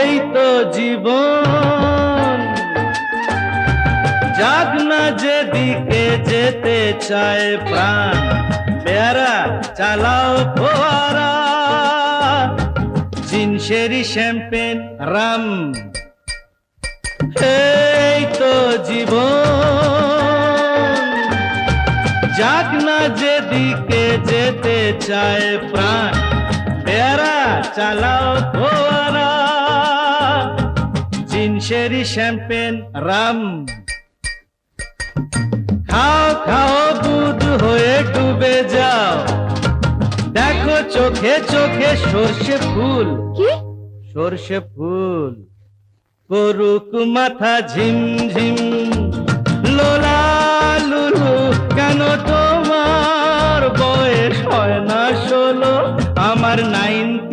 এই তো জীবন। যাক না যেদিকে যেতে চায় প্রাণ। পেয়ারা চালাও ফোয়ারা। Gin sherry champagne rum. এই তো জীবন। যাক না যেদিকে যেতে চায় প্রাণ। চালাও ফোয়ারা জিনসেরি শ্যাম্পেন রাম। খাও খাও দুধ হয়ে ডুবে যাও। দেখো চোখে চোখে সর্ষে ফুল। কি? সর্ষে ফুল। করুক মাথা ঝিমঝিম লোলা লুলু কেন তোমার বয়স হয় না ষোলো? আমার না